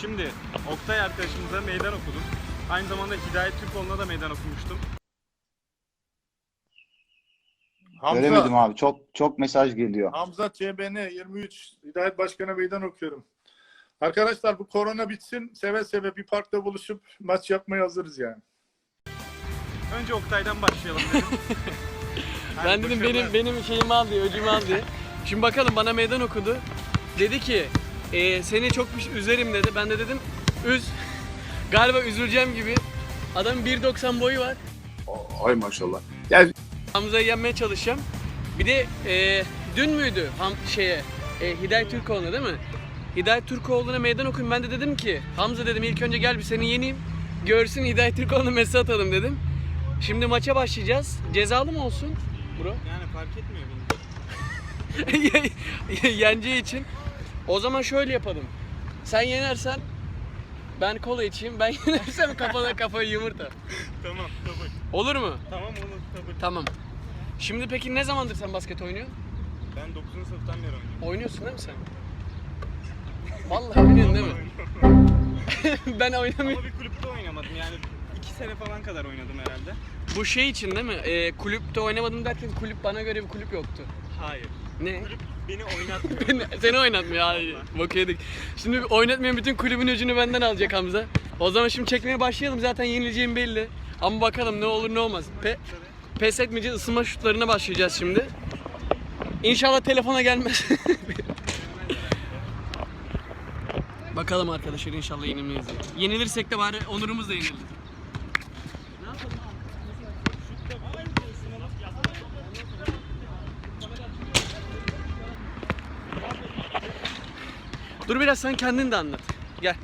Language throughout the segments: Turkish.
Şimdi Oktay arkadaşımıza meydan okudum. Aynı zamanda Hidayet Türkoğlu'na da meydan okumuştum. Hamza, Göremedim abi. Çok çok mesaj geliyor. Hamza CBN 23 Hidayet Başkan'a meydan okuyorum. Arkadaşlar bu korona bitsin. Seve seve bir parkta buluşup maç yapmaya hazırız yani. Önce Oktay'dan başlayalım dedim. Ben dedim benim benim şeyimi al diye, öcümü al diye. Şimdi bakalım bana meydan okudu. Dedi ki e, seni çok bir şey üzerim dedi. Ben de dedim üz. Galiba üzüleceğim gibi. Adamın 1.90 boyu var. Ay maşallah. Gel Hamza'yı yenmeye çalışacağım. Bir de e, dün müydü Ham, şeye e, Hidayet Türkoğlu'na değil mi? Hidayet Türkoğlu'na meydan okuyayım. Ben de dedim ki Hamza dedim ilk önce gel bir seni yeneyim. Görsün Hidayet Türkoğlu'na mesaj atalım dedim. Şimdi maça başlayacağız. Cezalı mı olsun bro? Yani fark etmiyor benim. Yeneceği için. O zaman şöyle yapalım. Sen yenersen ben kola içeyim. Ben yenersem kafana kafayı yumurta. Tamam kabul. Olur mu? Tamam olur kabul. Tamam. Şimdi peki ne zamandır sen basket oynuyorsun? Ben 9. sınıftan beri oynuyorum. Oynuyorsun değil mi sen? Vallahi oynuyorsun değil mi? ben oynamıyorum. Ama bir kulüpte oynamadım yani 2 sene falan kadar oynadım herhalde. Bu şey için değil mi? Ee, kulüpte oynamadım derken kulüp bana göre bir kulüp yoktu. Hayır. Ne? Kulüp beni oynatmıyor. Beni- Seni oynatmıyor abi. Bok yedik. Şimdi oynatmayan bütün kulübün öcünü benden alacak Hamza. O zaman şimdi çekmeye başlayalım. Zaten yenileceğim belli. Ama bakalım ne olur ne olmaz. Pe pes etmeyeceğiz. Isınma şutlarına başlayacağız şimdi. İnşallah telefona gelmez. bakalım arkadaşlar inşallah yenilmeyiz. Yenilirsek de bari onurumuz da yenilir. Dur biraz sen kendin de anlat. Gel.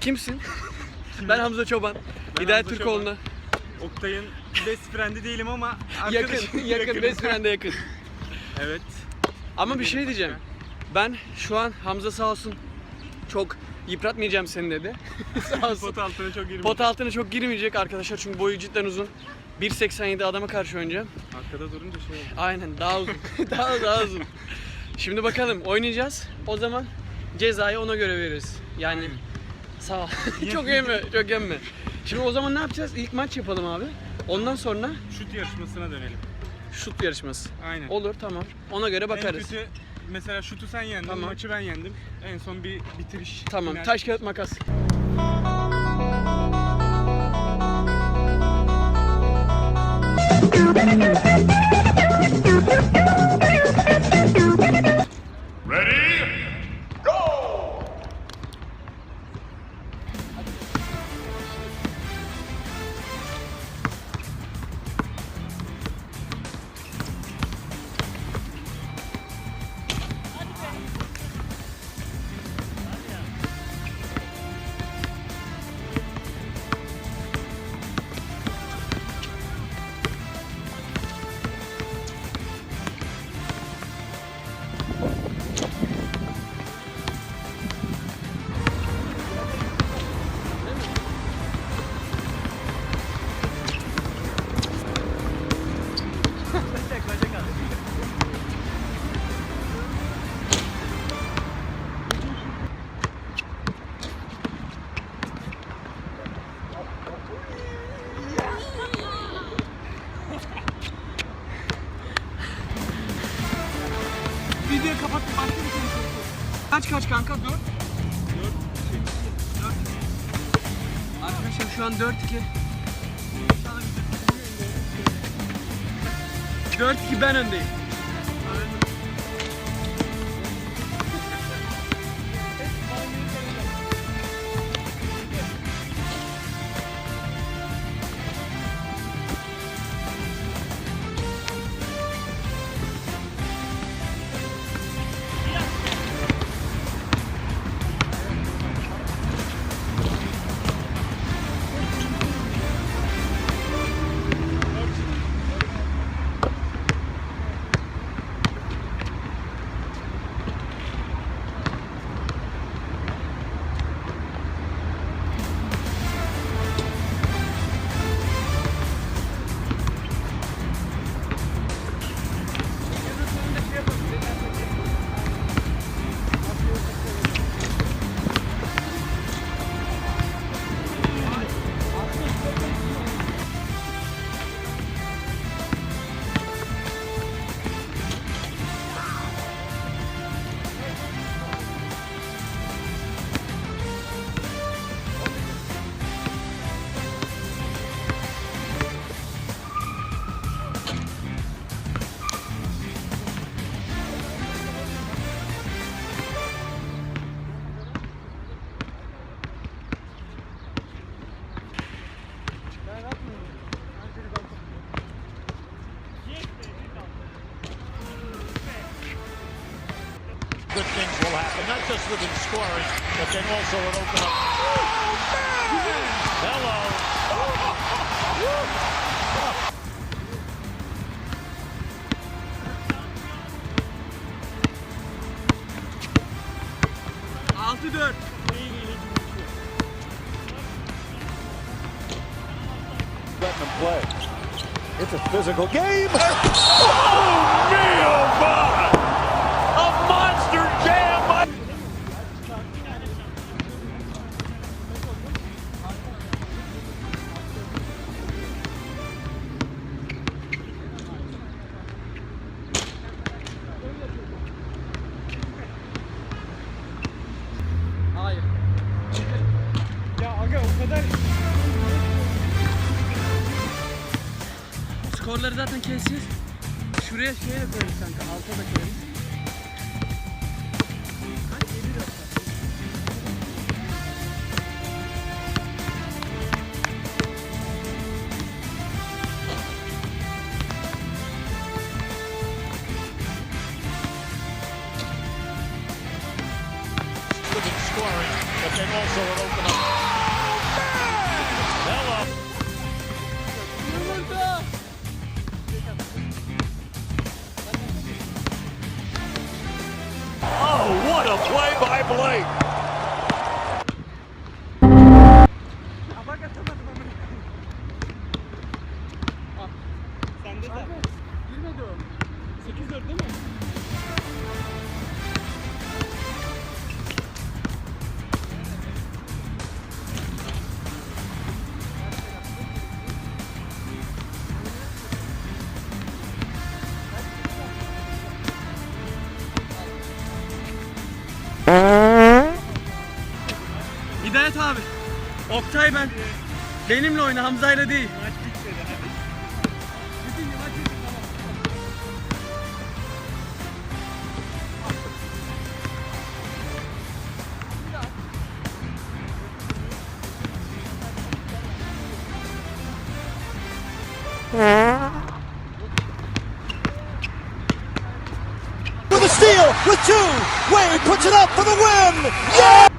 Kimsin? ben Hamza Çoban. Ben Hidayet Hamza Türkoğlu'na. Oktay'ın best friend'i değilim ama Yakın, arkadaşım. yakın, best friend'e yakın. Evet. Ama bir şey diyeceğim. Ben şu an Hamza sağ olsun çok yıpratmayacağım seni dedi. sağ olsun. Pot altına çok girmiş. Pot altına çok girmeyecek arkadaşlar çünkü boyu cidden uzun. 1.87 adama karşı oynayacağım. Arkada durunca şey oldu. Aynen daha uzun. daha daha uzun. Şimdi bakalım oynayacağız. O zaman cezayı ona göre veririz. Yani sağ ol. çok yeme, çok yeme. Şimdi o zaman ne yapacağız? İlk maç yapalım abi. Ondan sonra Şut yarışmasına dönelim. şut yarışması. Aynen. Olur tamam. Ona göre bakarız. En kötü mesela şutu sen yendin, Tamam. maçı ben yendim. En son bir bitiriş. Tamam. final. Taş kağıt makas. Videoyu Kaç kanka? 4 4 Arkadaşlar şu an 4 2 4 2 ben öndeyim. Good things will happen, not just with him scoring, but then also it open up. Hello. Altı dört. Letting them play. It's a physical game. what a play by Blake. Hidayet abi. Oktay ben. Benimle oyna Hamza'yla değil. Up for the win. Yeah!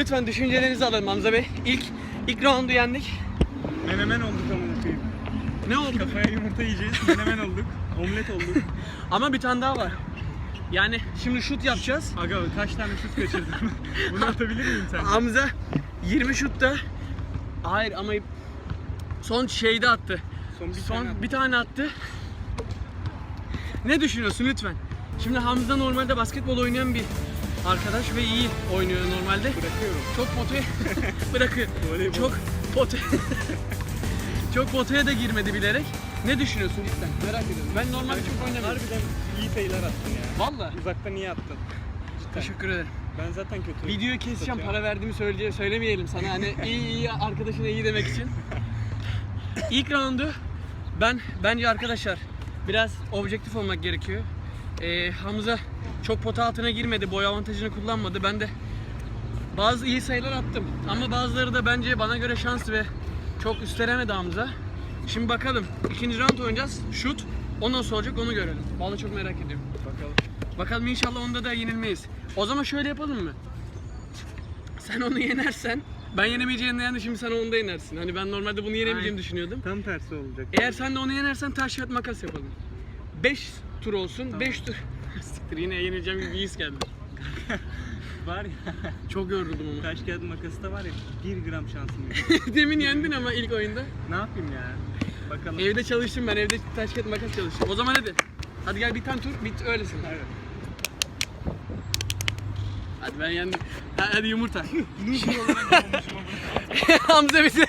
Lütfen düşüncelerinizi alalım Hamza Bey. İlk ilk roundu yendik. Menemen olduk amına koyayım. Ne oldu? Kafaya yumurta yiyeceğiz. Menemen olduk. Omlet olduk. Ama bir tane daha var. Yani şimdi şut yapacağız. Aga kaç tane şut kaçırdım. Bunu atabilir miyim sen? Hamza 20 şutta. Hayır ama son şeyde attı. Son bir Son tane bir tane attı. Ne düşünüyorsun lütfen? Şimdi Hamza normalde basketbol oynayan bir arkadaş ve iyi oynuyor normalde. bırakıyorum. Çok potaya. Voleybol. Çok potaya çok potaya da girmedi bilerek. Ne düşünüyorsun cidden? Merak ediyorum. Ben normalde çok oynamıyorum. Harbiden iyi sayılar attın ya. Valla. Uzaktan iyi attın. Teşekkür ederim. Ben zaten kötü. Videoyu keseceğim Satıyorum. para verdiğimi söyleye söylemeyelim sana hani iyi iyi arkadaşına iyi demek için. İlk roundu ben bence arkadaşlar biraz objektif olmak gerekiyor. Ee, Hamza çok pota altına girmedi, boy avantajını kullanmadı. Ben de bazı iyi sayılar attım ama bazıları da bence bana göre şans ve çok üstlenemedi Hamza. Şimdi bakalım ikinci round oynayacağız. Şut. O nasıl olacak onu görelim. Vallahi çok merak ediyorum. Bakalım. Bakalım inşallah onda da yenilmeyiz. O zaman şöyle yapalım mı? Sen onu yenersen Ben yenemeyeceğini yendi şimdi sen onda yenersin. Hani ben normalde bunu yenebileceğimi Aynen. düşünüyordum. Tam tersi olacak. Eğer sen de onu yenersen taş kağıt makas yapalım. 5 tur olsun. 5 tur. Siktir yine yenileceğim gibi bir his geldi. Var ya Çok yoruldum ama. taş kağıt makası da var ya 1 gram şansım yok. Demin yendin ama ilk oyunda. ne yapayım ya? Bakalım. Evde çalıştım ben. Evde taş kağıt makas çalıştım. O zaman hadi. Hadi gel bir tane tur bit öylesin. Evet. Hadi ben yendim. Ha, Hadi yumurta. Loser olarak. Hamza bize.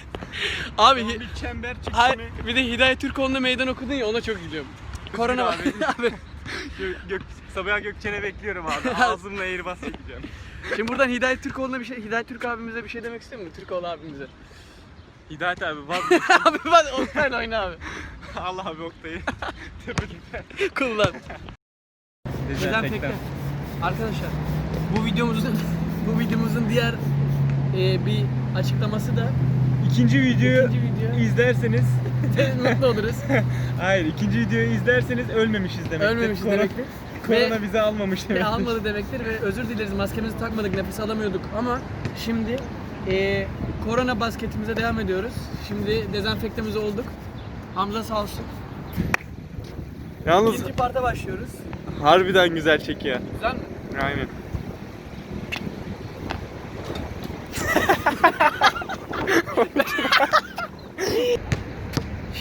Abi Bir çember çıksın Hayır, bir de Hidayet Türkoğlu'na meydan okudun ya ona çok gidiyorum. Korona var. abi. Gök, gök, Sabiha Gökçen'e bekliyorum abi. Ağzımla eğri çekeceğim. Şimdi buradan Hidayet Türkoğlu'na bir şey, Hidayet Türk abimize bir şey demek istiyor musun? Türkoğlu abimize. Hidayet abi vazgeç. abi ben Oktay'la oyna abi. Allah abi Oktay'ı. Kullan. Dezenfektan. Arkadaşlar bu videomuzun bu videomuzun diğer e, bir açıklaması da İkinci videoyu ikinci video izlerseniz mutlu oluruz. hayır ikinci videoyu izlerseniz ölmemişiz demektir. Ölmemişiz Korona- demektir. Korona Ve- bizi almamış Ve demektir. almadı demektir ve özür dileriz maskemizi takmadık nefes alamıyorduk ama şimdi e, korona basketimize devam ediyoruz. Şimdi dezenfektemiz olduk. Hamza sağ olsun. Yalnız İkinci parta başlıyoruz. harbiden güzel çekiyor. Güzel mi? Aynen.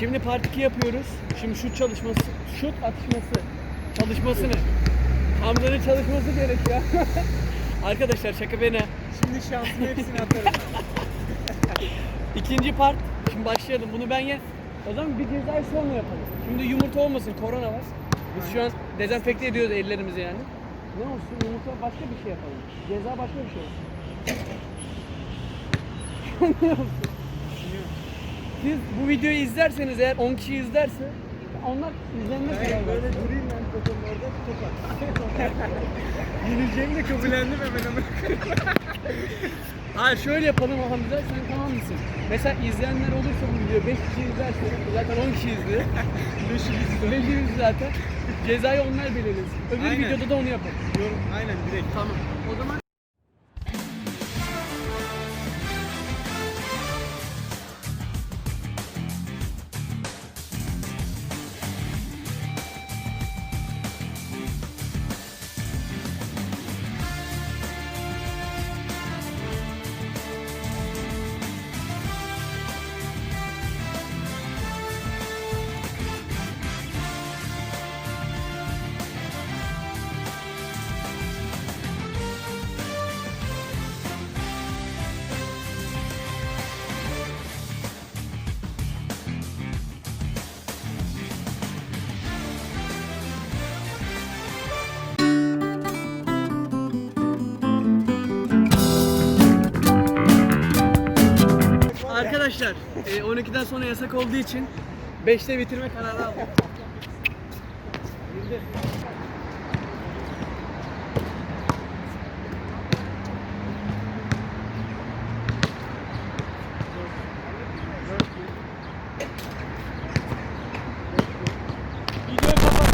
Şimdi part 2 yapıyoruz. Şimdi şut çalışması, şut atışması çalışmasını. Hamza'nın çalışması gerekiyor. Arkadaşlar şaka beni. Şimdi şansın hepsini atarım. İkinci part. Şimdi başlayalım. Bunu ben ye. O zaman bir cezayı sonra yapalım. Şimdi yumurta olmasın. Korona var. Biz şu an dezenfekte ediyoruz ellerimizi yani. Ne olsun? Yumurta başka bir şey yapalım. Ceza başka bir şey olsun. ne olsun? Siz bu videoyu izlerseniz eğer 10 kişi izlerse onlar izlenme karar Böyle durayım ben topunun orada topar. Yenileceğimi de kabullendim hemen ama. Hayır şöyle yapalım Hamza sen tamam mısın? Mesela izleyenler olursa bu video 5 kişi izlerse zaten 10 kişi izliyor. 5'imiz 5'imiz zaten. Cezayı onlar belirlesin. Öbür Aynen. videoda da onu yapalım. Aynen direkt. Tamam. O zaman 12'den sonra yasak olduğu için 5'te bitirme kararı aldık. Videoyu kapat.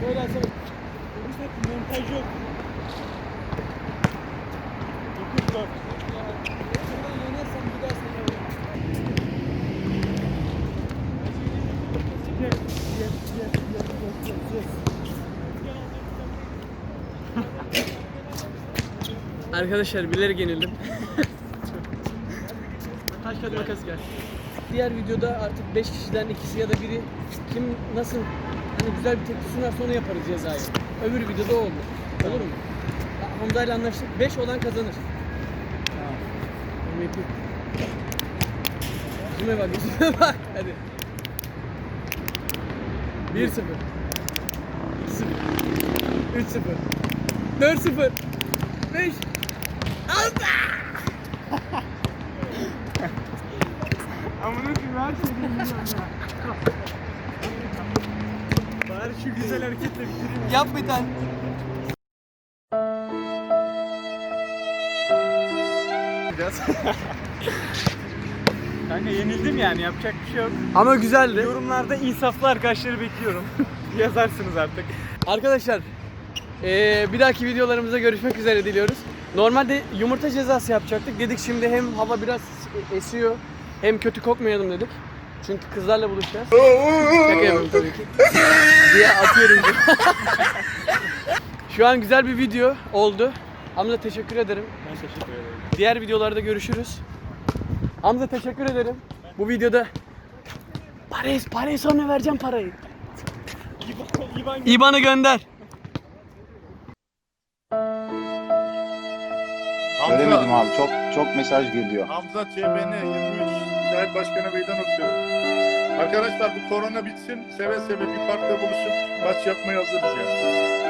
Şöyle açalım. Montaj yok. 9 4. Şuradan yenersen bir daha sana Arkadaşlar bilerek yenildim. Taş kağıt makas gel. Diğer videoda artık 5 kişiden ikisi ya da biri kim nasıl hani güzel bir tepki sunarsa onu yaparız cezayı. Öbür videoda o olur. Olur mu? Ha- Hamza ile anlaştık. 5 olan kazanır. MVP. Yüzüme bak, yüzüme bak. Hadi. 1-0. 2-0. 3-0. 4-0. 5. Amına koyayım her şeyi bilmiyorum ya. Şu güzel hareketle bitireyim. Yap bir tane. Kanka yenildim yani yapacak bir şey yok. Ama güzeldi. Yorumlarda insaflı arkadaşları bekliyorum. Yazarsınız artık. Arkadaşlar eee, bir dahaki videolarımızda görüşmek üzere diliyoruz. Normalde yumurta cezası yapacaktık. Dedik şimdi hem hava biraz esiyor hem kötü kokmayalım dedik. Çünkü kızlarla buluşacağız. Şaka yapıyorum tabii ki. diye atıyorum. Şu an güzel bir video oldu. Hamza teşekkür ederim. Ben teşekkür ederim. Diğer videolarda görüşürüz. Hamza teşekkür ederim. Bu videoda parayı, parayı sonra vereceğim parayı. İban İban'ı gönder. Göremedim abi. Çok çok mesaj geliyor. Hamza CBN 23 Hidayet Başkan'a meydan okuyorum. Arkadaşlar bu korona bitsin. Seve seve bir parkta buluşup maç yapmaya hazırız yani.